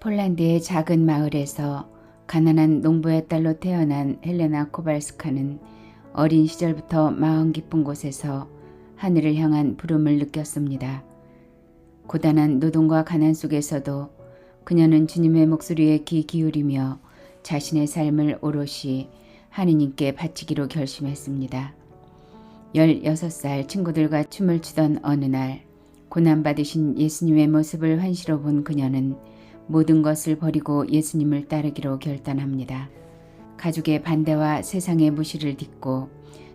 폴란드의 작은 마을에서 가난한 농부의 딸로 태어난 헬레나 코발스카는 어린 시절부터 마음 깊은 곳에서 하늘을 향한 부름을 느꼈습니다. 고단한 노동과 가난 속에서도 그녀는 주님의 목소리에 귀 기울이며 자신의 삶을 오롯이 하느님께 바치기로 결심했습니다. 16살 친구들과 춤을 추던 어느 날 고난받으신 예수님의 모습을 환시로 본 그녀는 모든 것을 버리고 예수님을 따르기로 결단합니다. 가족의 반대와 세상의 무시를 딛고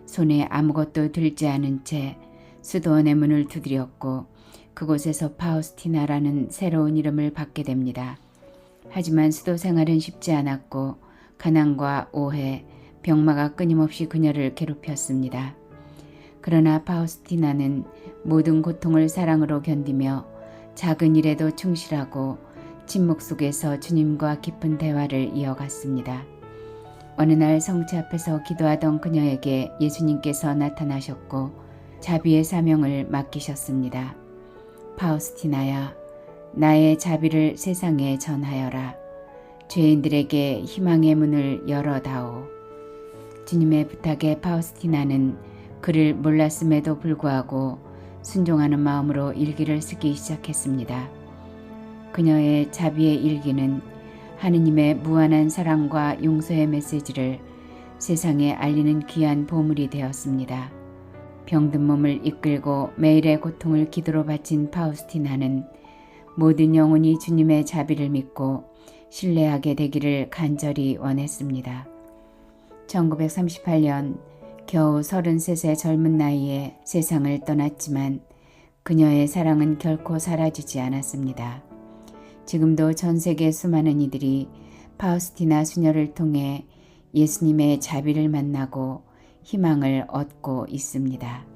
손에 아무것도 들지 않은 채 수도원의 문을 두드렸고 그곳에서 파우스티나라는 새로운 이름을 받게 됩니다. 하지만 수도 생활은 쉽지 않았고 가난과 오해, 병마가 끊임없이 그녀를 괴롭혔습니다. 그러나 파우스티나는 모든 고통을 사랑으로 견디며 작은 일에도 충실하고 침묵 속에서 주님과 깊은 대화를 이어갔습니다. 어느 날 성체 앞에서 기도하던 그녀에게 예수님께서 나타나셨고 자비의 사명을 맡기셨습니다. 파우스티나야, 나의 자비를 세상에 전하여라. 죄인들에게 희망의 문을 열어다오. 주님의 부탁에 파우스티나는 그를 몰랐음에도 불구하고 순종하는 마음으로 일기를 쓰기 시작했습니다. 그녀의 자비의 일기는 하느님의 무한한 사랑과 용서의 메시지를 세상에 알리는 귀한 보물이 되었습니다. 병든 몸을 이끌고 매일의 고통을 기도로 바친 파우스티나는 모든 영혼이 주님의 자비를 믿고 신뢰하게 되기를 간절히 원했습니다. 1938년 겨우 33세 젊은 나이에 세상을 떠났지만 그녀의 사랑은 결코 사라지지 않았습니다. 지금도 전 세계 수많은 이들이 파우스티나 수녀를 통해 예수님의 자비를 만나고 희망을 얻고 있습니다.